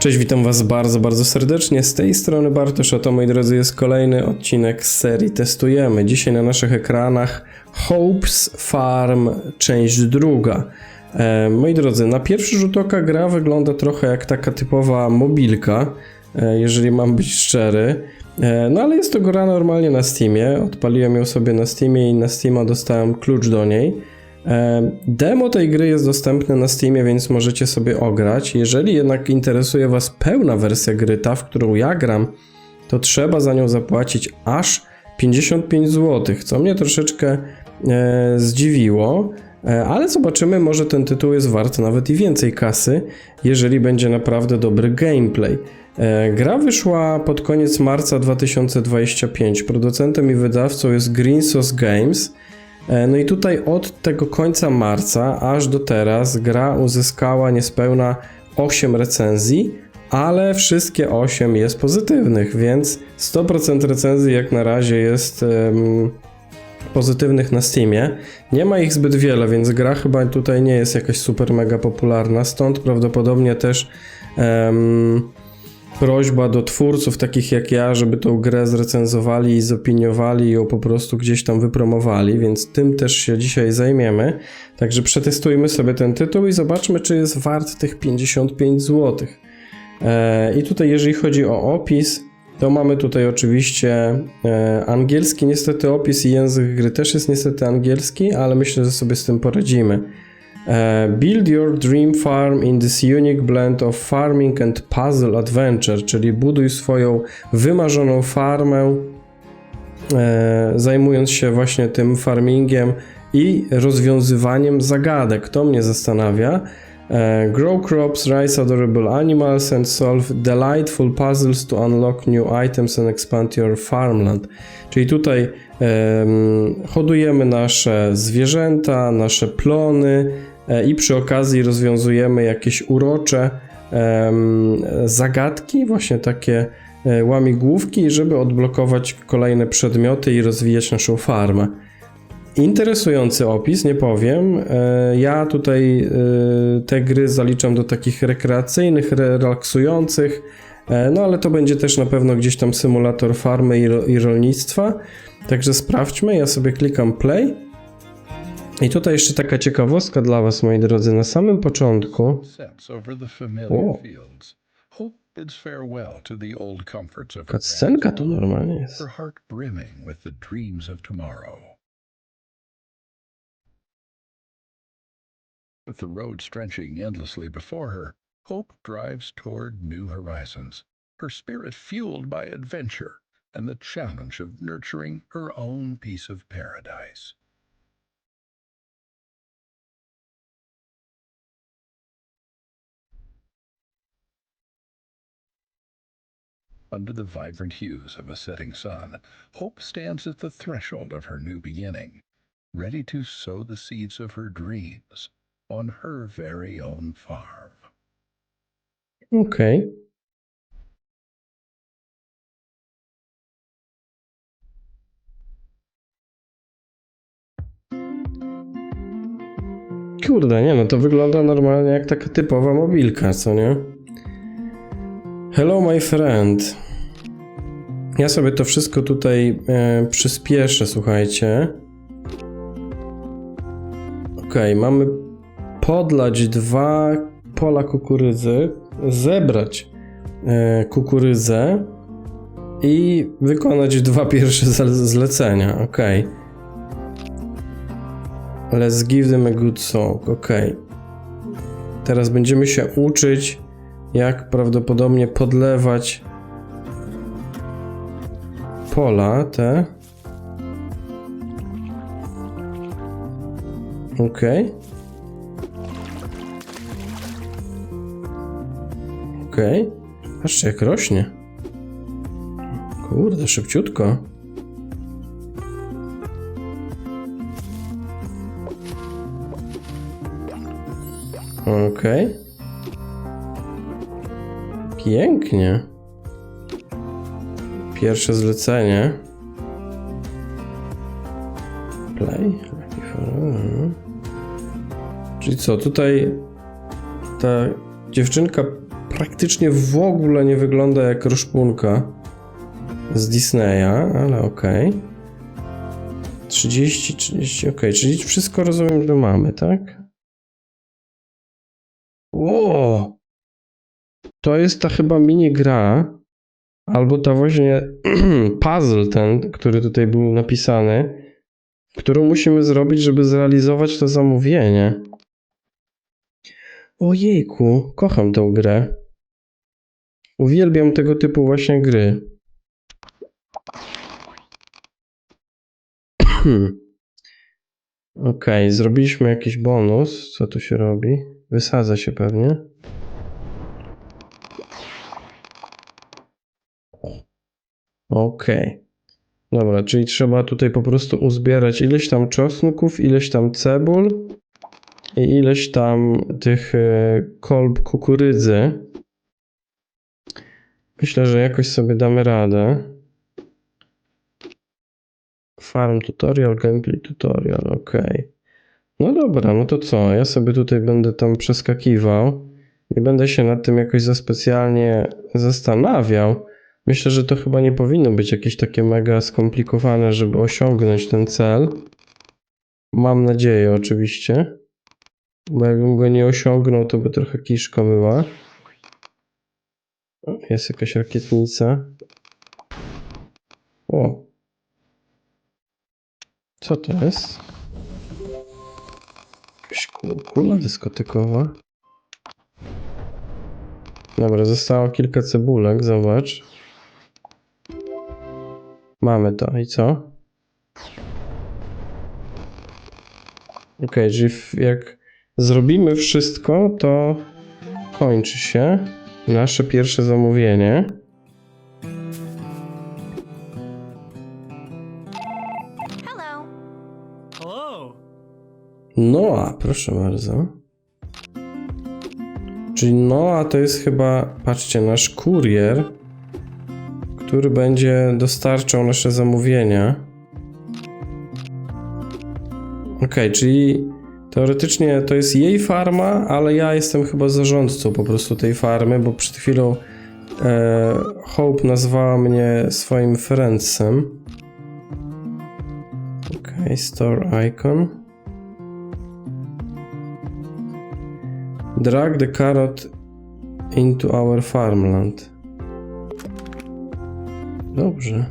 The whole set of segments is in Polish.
Cześć, witam Was bardzo, bardzo serdecznie. Z tej strony Bartosz, a to moi drodzy jest kolejny odcinek z serii Testujemy. Dzisiaj na naszych ekranach Hopes Farm, część druga. E, moi drodzy, na pierwszy rzut oka gra wygląda trochę jak taka typowa mobilka, e, jeżeli mam być szczery. E, no ale jest to gra normalnie na Steamie. Odpaliłem ją sobie na Steamie i na Steama dostałem klucz do niej. E, Demo tej gry jest dostępne na Steamie, więc możecie sobie ograć. Jeżeli jednak interesuje Was pełna wersja gry, ta, w którą ja gram, to trzeba za nią zapłacić aż 55 zł, co mnie troszeczkę e, zdziwiło. E, ale zobaczymy, może ten tytuł jest wart nawet i więcej kasy, jeżeli będzie naprawdę dobry gameplay. E, Gra wyszła pod koniec marca 2025. Producentem i wydawcą jest Green Sauce Games. E, No i tutaj od tego końca marca aż do teraz gra uzyskała niespełna 8 recenzji, ale wszystkie 8 jest pozytywnych, więc 100% recenzji jak na razie jest em, pozytywnych na Steamie. Nie ma ich zbyt wiele, więc gra chyba tutaj nie jest jakaś super mega popularna, stąd prawdopodobnie też em, prośba do twórców takich jak ja, żeby tą grę zrecenzowali i zopiniowali i ją po prostu gdzieś tam wypromowali, więc tym też się dzisiaj zajmiemy. Także przetestujmy sobie ten tytuł i zobaczmy, czy jest wart tych 55 zł. E, I tutaj, jeżeli chodzi o opis, to mamy tutaj oczywiście e, angielski, niestety opis i język gry też jest niestety angielski, ale myślę, że sobie z tym poradzimy. E, Build your dream farm in this unique blend of farming and puzzle adventure, czyli buduj swoją wymarzoną farmę, e, zajmując się właśnie tym farmingiem i rozwiązywaniem zagadek. To mnie zastanawia. E, Grow crops, raise adorable animals and solve delightful puzzles to unlock new items and expand your farmland. Czyli tutaj em, hodujemy nasze zwierzęta, nasze plony e, i przy okazji rozwiązujemy jakieś urocze zagadki, właśnie takie e, łamigłówki, żeby odblokować kolejne przedmioty i rozwijać naszą farmę. Interesujący opis, nie powiem. E, Ja tutaj e, te gry zaliczam do takich rekreacyjnych, relaksujących, e, no ale to będzie też na pewno gdzieś tam symulator farmy i rolnictwa. Także sprawdźmy, ja sobie klikam play. I tutaj jeszcze taka ciekawostka dla Was, moi drodzy, na samym początku. sets over the familiar fields. Hope bids farewell to the old comforts of her tu normalnie jest. her heart brimming with the dreams of tomorrow. With the road stretching endlessly before her, Hope drives toward new horizons, her spirit fueled by adventure and the challenge of nurturing her own piece of paradise. Under the vibrant hues of a setting sun, Hope stands at the threshold of her new beginning, ready to sow the seeds of her dreams on her very own farm. Okej. Kurde, nie no, to wygląda normalnie jak taka typowa mobilka, co nie? Hello my friend. Ja sobie to wszystko tutaj e, przyspieszę, słuchajcie. Okej, mamy podlać dwa pola kukurydzy, zebrać e, kukurydzę i wykonać dwa pierwsze zle- zlecenia. Ok. Let's give them a good song. Ok. Teraz będziemy się uczyć, jak prawdopodobnie podlewać pola te. Okej. Okej. Patrzcie, jak rośnie. Kurde, szybciutko. Okej. Pięknie. Pierwsze zlecenie. Play. Czyli co, tutaj ta dziewczynka praktycznie w ogóle nie wygląda jak rozpunka z Disneya, ale okej. 30, 30, okej, czyli wszystko rozumiem, że mamy, tak? Ło! To jest ta chyba mini gra, albo ta właśnie puzzle ten, który tutaj był napisany, którą musimy zrobić, żeby zrealizować to zamówienie. Ojejku, kocham tę grę. Uwielbiam tego typu właśnie gry. Okej, zrobiliśmy jakiś bonus. Co tu się robi? Wysadza się pewnie. Okej. Dobra, czyli trzeba tutaj po prostu uzbierać ileś tam czosnków, ileś tam cebul i ileś tam tych e, kolb kukurydzy. Myślę, że jakoś sobie damy radę. Farm tutorial, gameplay tutorial, ok. No dobra, no to co? Ja sobie tutaj będę tam przeskakiwał. Nie będę się nad tym jakoś za specjalnie zastanawiał. Myślę, że to chyba nie powinno być jakieś takie mega skomplikowane, żeby osiągnąć ten cel. Mam nadzieję, oczywiście. Bo jakbym go nie osiągnął, to by trochę kiszka była. O, Jest jakaś rakietnica. O. Co to jest? Jakaś ku- kula dyskotekowa. Dobra, zostało kilka cebulek, zobacz. Mamy to i co? Okej, czyli jak zrobimy wszystko, to kończy się nasze pierwsze zamówienie. Noa, proszę bardzo. Czyli Noa to jest chyba, patrzcie, nasz kurier, który będzie dostarczał nasze zamówienia. Okej, czyli teoretycznie to jest jej farma, ale ja jestem chyba zarządcą po prostu tej farmy, bo przed chwilą e, Hope nazwała mnie swoim friendsem. Okej, store icon. Drag the carrot into our farmland. Dobrze.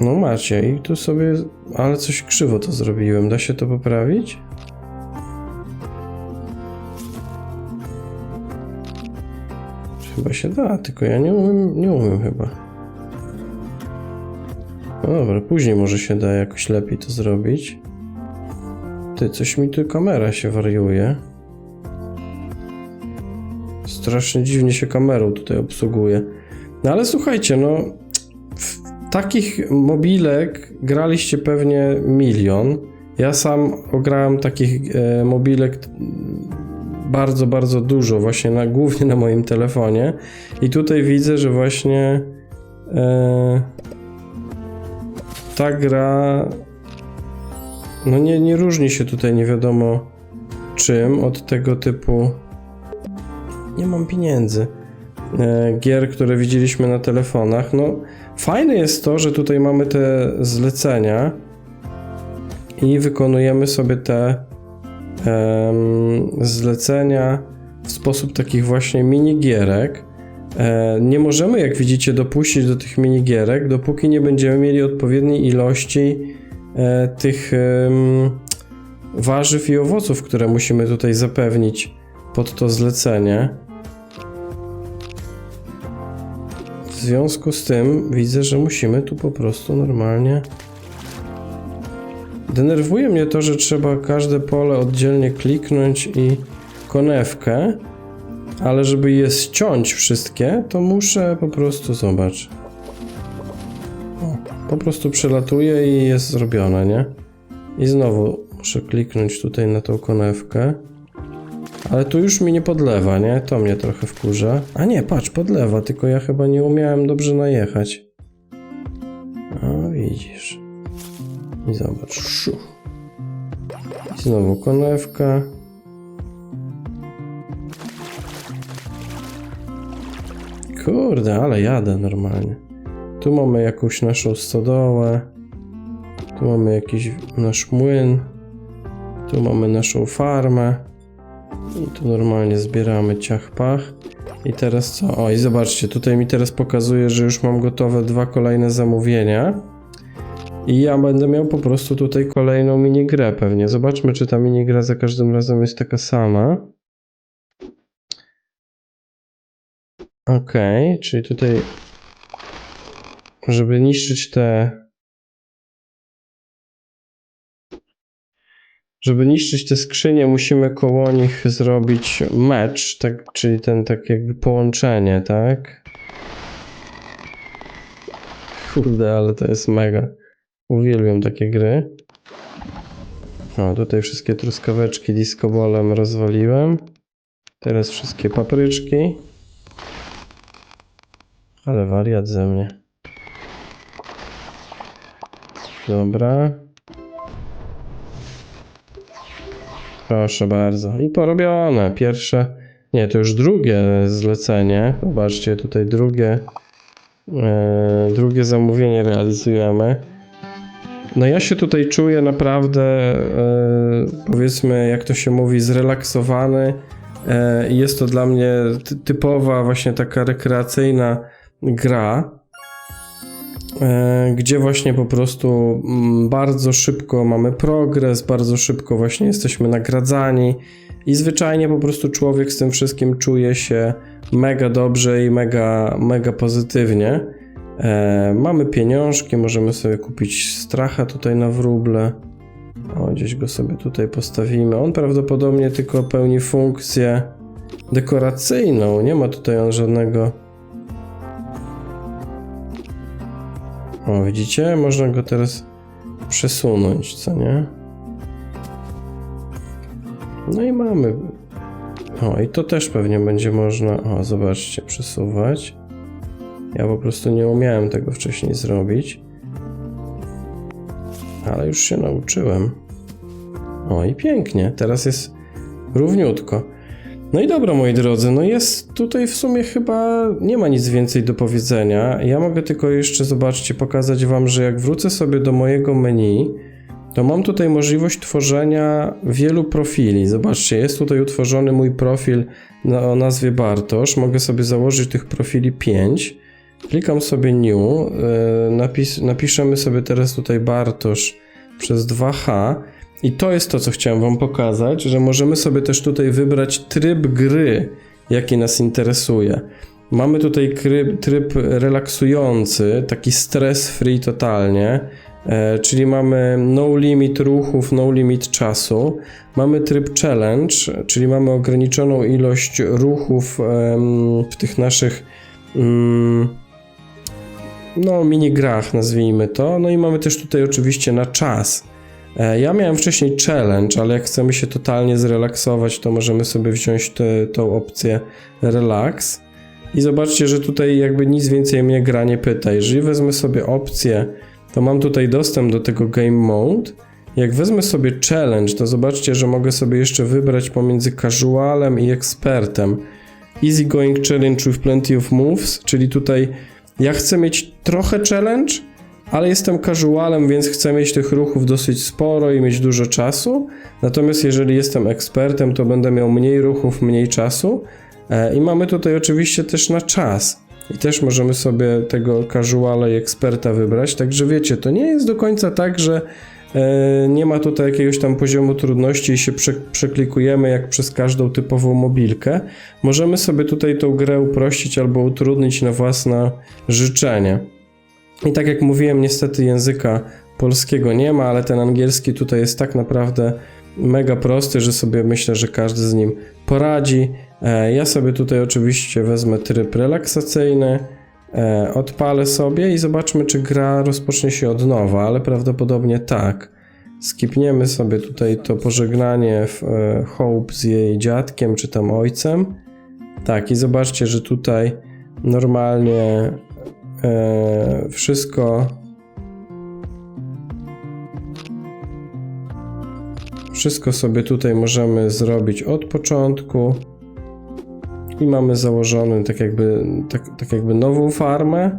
No macie i tu sobie... Ale coś krzywo to zrobiłem. Da się to poprawić? Chyba się da, tylko ja nie umiem, nie umiem chyba. No dobra, później może się da jakoś lepiej to zrobić. Ty, coś mi tu kamera się wariuje. Strasznie dziwnie się kamerą tutaj obsługuje. No ale słuchajcie, no takich mobilek graliście pewnie milion. Ja sam ograłem takich e, mobilek bardzo, bardzo dużo, właśnie na, głównie na moim telefonie. I tutaj widzę, że właśnie e, ta gra no nie, nie różni się tutaj nie wiadomo czym od tego typu nie mam pieniędzy e, gier, które widzieliśmy na telefonach. No fajne jest to, że tutaj mamy te zlecenia i wykonujemy sobie te zlecenia w sposób takich właśnie minigierek. E, Nie możemy, jak widzicie, dopuścić do tych minigierek, dopóki nie będziemy mieli odpowiedniej ilości tych em, warzyw i owoców, które musimy tutaj zapewnić pod to zlecenie. W związku z tym widzę, że musimy tu po prostu normalnie. Denerwuje mnie to, że trzeba każde pole oddzielnie kliknąć i konewkę, ale żeby je ściąć wszystkie, to muszę po prostu zobacz. Po prostu przelatuję i jest zrobione, nie? I znowu muszę kliknąć tutaj na tą konewkę. Ale tu już mi nie podlewa, nie? To mnie trochę wkurza. A nie, patrz, podlewa, tylko ja chyba nie umiałem dobrze najechać. O, widzisz. I zobacz. I znowu konewka. Kurde, ale jadę normalnie. Tu mamy jakąś naszą stodołę. Tu mamy jakiś nasz młyn. Tu mamy naszą farmę. I tu normalnie zbieramy ciach-pach. I teraz co? O, i zobaczcie, tutaj mi teraz pokazuje, że już mam gotowe dwa kolejne zamówienia. I ja będę miał po prostu tutaj kolejną minigrę pewnie. Zobaczmy, czy ta minigra za każdym razem jest taka sama. Okej, czyli tutaj, żeby niszczyć te. Żeby niszczyć te skrzynie, musimy koło nich zrobić mecz, tak, czyli ten tak jakby połączenie, tak? Kurde, ale to jest mega. Uwielbiam takie gry. O, tutaj wszystkie truskaweczki discobolem rozwaliłem. Teraz wszystkie papryczki. Ale wariat ze mnie. Dobra. Proszę bardzo. I porobione. Pierwsze. Nie, to już drugie zlecenie. Zobaczcie, tutaj drugie. E, drugie zamówienie realizujemy. No ja się tutaj czuję naprawdę, e, powiedzmy, jak to się mówi, zrelaksowany. I jest to dla mnie ty- typowa, właśnie taka rekreacyjna gra, gdzie właśnie po prostu mm, bardzo szybko mamy progres, bardzo szybko właśnie jesteśmy nagradzani i zwyczajnie po prostu człowiek z tym wszystkim czuje się mega dobrze i mega, mega pozytywnie. E, mamy pieniążki, możemy sobie kupić stracha tutaj na wróble. O, gdzieś go sobie tutaj postawimy. On prawdopodobnie tylko pełni funkcję dekoracyjną. Nie ma tutaj on żadnego. O, widzicie? Można go teraz przesunąć, co nie? No i mamy. O, i to też pewnie będzie można. O, zobaczcie, przesuwać. Ja po prostu nie umiałem tego wcześniej zrobić. Ale już się nauczyłem. O i pięknie, teraz jest równiutko. No i dobra, moi drodzy, no jest tutaj w sumie chyba nie ma nic więcej do powiedzenia. Ja mogę tylko jeszcze, zobaczcie, pokazać Wam, że jak wrócę sobie do mojego menu, to mam tutaj możliwość tworzenia wielu profili. Zobaczcie, jest tutaj utworzony mój profil na, o nazwie Bartosz. Mogę sobie założyć tych profili 5. Klikam sobie New, yy, napis, napiszemy sobie teraz tutaj Bartosz przez 2H i to jest to, co chciałem Wam pokazać, że możemy sobie też tutaj wybrać tryb gry, jaki nas interesuje. Mamy tutaj tryb, tryb relaksujący, taki stress free totalnie, e, czyli mamy no limit ruchów, no limit czasu. Mamy tryb challenge, czyli mamy ograniczoną ilość ruchów w tych naszych mm, no, minigrach, nazwijmy to. No i mamy też tutaj oczywiście na czas. E, Ja miałem wcześniej challenge, ale jak chcemy się totalnie zrelaksować, to możemy sobie wziąć tę tą opcję relax. I zobaczcie, że tutaj jakby nic więcej mnie gra nie pyta. Jeżeli wezmę sobie opcję, to mam tutaj dostęp do tego game mode. Jak wezmę sobie challenge, to zobaczcie, że mogę sobie jeszcze wybrać pomiędzy casualem i expertem. Easy going challenge with plenty of moves, czyli tutaj ja chcę mieć trochę challenge, ale jestem casualem, więc chcę mieć tych ruchów dosyć sporo i mieć dużo czasu. Natomiast jeżeli jestem ekspertem, to będę miał mniej ruchów, mniej czasu. E, I mamy tutaj oczywiście też na czas. I też możemy sobie tego casuala i eksperta wybrać. Także wiecie, to nie jest do końca tak, że e, nie ma tutaj jakiegoś tam poziomu trudności i się prze, przeklikujemy jak przez każdą typową mobilkę. Możemy sobie tutaj tą grę uprościć albo utrudnić na własne życzenie. I tak jak mówiłem, niestety języka polskiego nie ma, ale ten angielski tutaj jest tak naprawdę mega prosty, że sobie myślę, że każdy z nim poradzi. E, Ja sobie tutaj oczywiście wezmę tryb relaksacyjny, e, odpalę sobie i zobaczmy, czy gra rozpocznie się od nowa, ale prawdopodobnie tak. Skipniemy sobie tutaj to pożegnanie e, Hope z jej dziadkiem czy tam ojcem. Tak, i zobaczcie, że tutaj normalnie e, wszystko Wszystko sobie tutaj możemy zrobić od początku. I mamy założony tak jakby, tak, tak jakby nową farmę.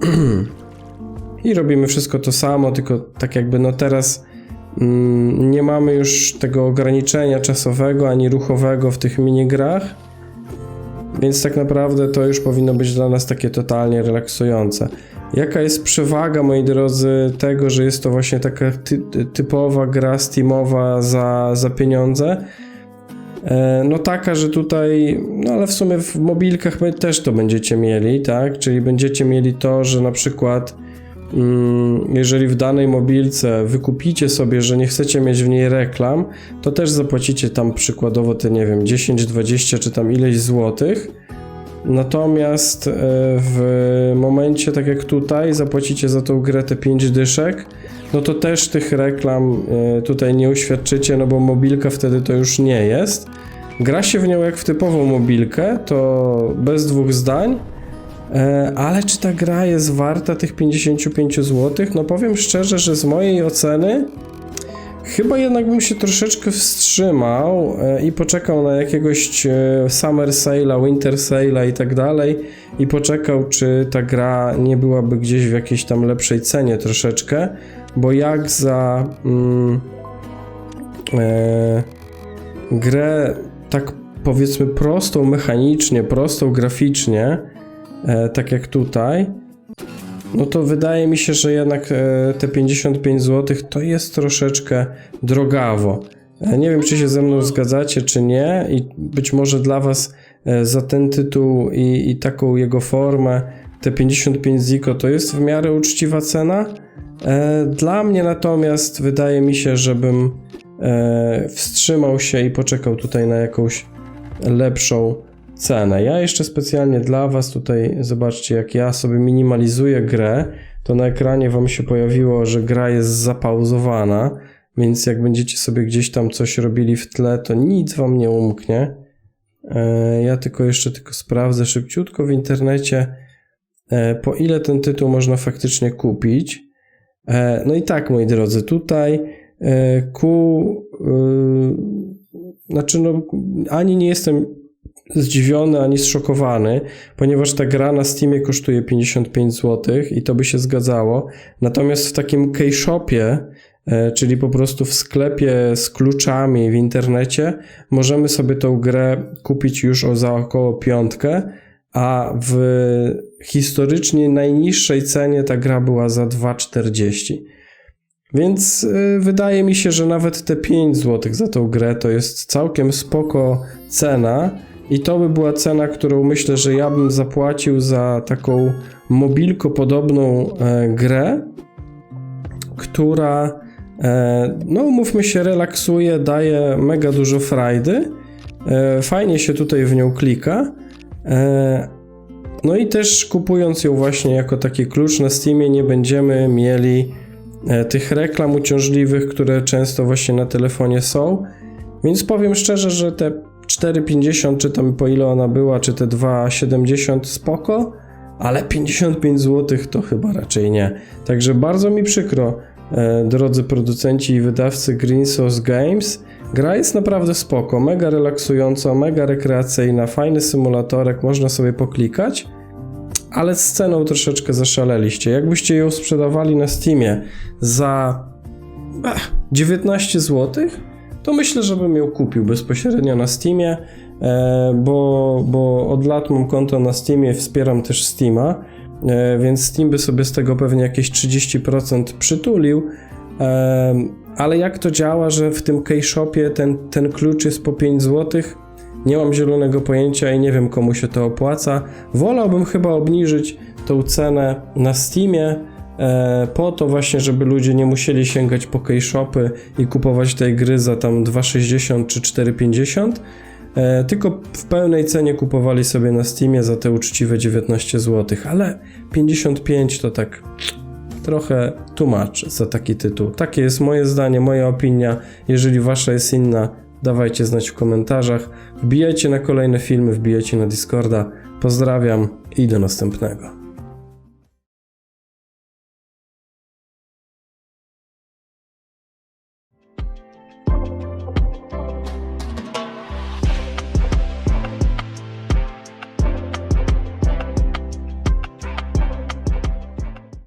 I robimy wszystko to samo, tylko tak jakby no teraz mm, nie mamy już tego ograniczenia czasowego ani ruchowego w tych minigrach. Więc tak naprawdę to już powinno być dla nas takie totalnie relaksujące. Jaka jest przewaga, moi drodzy, tego, że jest to właśnie taka ty typowa gra Steamowa za, za pieniądze? E, No taka, że tutaj, no ale w sumie w mobilkach też to będziecie mieli, tak? Czyli będziecie mieli to, że na przykład jeżeli w danej mobilce wykupicie sobie, że nie chcecie mieć w niej reklam, to też zapłacicie tam przykładowo te, nie wiem, 10, 20 czy tam ileś złotych. Natomiast e, w momencie, tak jak tutaj, zapłacicie za tą grę te 5 dyszek, no to też tych reklam e, tutaj nie uświadczycie, no bo mobilka wtedy to już nie jest. Gra się w nią jak w typową mobilkę, to bez dwóch zdań. E, Ale czy ta gra jest warta tych 55 zł? No powiem szczerze, że z mojej oceny chyba jednak bym się troszeczkę wstrzymał e, i poczekał na jakiegoś e, Summer Sale'a, Winter Sale'a i tak dalej i poczekał, czy ta gra nie byłaby gdzieś w jakiejś tam lepszej cenie troszeczkę, bo jak za mm, e, grę tak powiedzmy prostą mechanicznie, prostą graficznie, e, tak jak tutaj, no to wydaje mi się, że jednak e, te 55 zł to jest troszeczkę drogawo. E, Nie wiem, czy się ze mną zgadzacie, czy nie, i być może dla Was e, za ten tytuł i, i taką jego formę te 55 ziko to jest w miarę uczciwa cena. E, Dla mnie natomiast wydaje mi się, żebym e, wstrzymał się i poczekał tutaj na jakąś lepszą cenę. Ja jeszcze specjalnie dla Was tutaj zobaczcie, jak ja sobie minimalizuję grę, to na ekranie Wam się pojawiło, że gra jest zapauzowana, więc jak będziecie sobie gdzieś tam coś robili w tle, to nic Wam nie umknie. E, Ja tylko jeszcze tylko sprawdzę szybciutko w internecie, e, po ile ten tytuł można faktycznie kupić. E, No i tak, moi drodzy, tutaj ku... y, Znaczy, no, ani nie jestem zdziwiony ani zszokowany, ponieważ ta gra na Steamie kosztuje 55 zł i to by się zgadzało. Natomiast w takim K-Shopie, e, czyli po prostu w sklepie z kluczami w internecie, możemy sobie tą grę kupić już o za około piątkę, a w historycznie najniższej cenie ta gra była za 2,40. Więc y, wydaje mi się, że nawet te 5 zł za tą grę to jest całkiem spoko cena i to by była cena, którą myślę, że ja bym zapłacił za taką mobilko podobną e, grę, która e, no mówmy się relaksuje, daje mega dużo frajdy. E, fajnie się tutaj w nią klika. E, no i też kupując ją właśnie jako taki klucz na Steamie nie będziemy mieli e, tych reklam uciążliwych, które często właśnie na telefonie są. Więc powiem szczerze, że te 4,50 czy tam po ile ona była, czy te 2,70 spoko, ale 55 zł to chyba raczej nie. Także bardzo mi przykro, e, drodzy producenci i wydawcy Green Sauce Games. Gra jest naprawdę spoko, mega relaksująca, mega rekreacyjna, fajny symulatorek, można sobie poklikać ale z ceną troszeczkę zaszaleliście. Jakbyście ją sprzedawali na Steamie za ech, 19 zł, to myślę, że bym ją kupił bezpośrednio na Steamie, e, bo, bo od lat mam konto na Steamie, wspieram też Steama, e, więc Steam by sobie z tego pewnie jakieś 30% przytulił. E, ale jak to działa, że w tym K-Shopie ten, ten klucz jest po 5 zł? Nie mam zielonego pojęcia i nie wiem komu się to opłaca. Wolałbym chyba obniżyć tą cenę na Steamie, po to właśnie, żeby ludzie nie musieli sięgać po K-Shopy i kupować tej gry za tam 2,60 czy 4,50, e, tylko w pełnej cenie kupowali sobie na Steamie za te uczciwe 19 zł, ale 55 to tak trochę tłumacz za taki tytuł. Takie jest moje zdanie, moja opinia. Jeżeli wasza jest inna, dawajcie znać w komentarzach. Wbijajcie na kolejne filmy, wbijajcie na Discorda. Pozdrawiam i do następnego.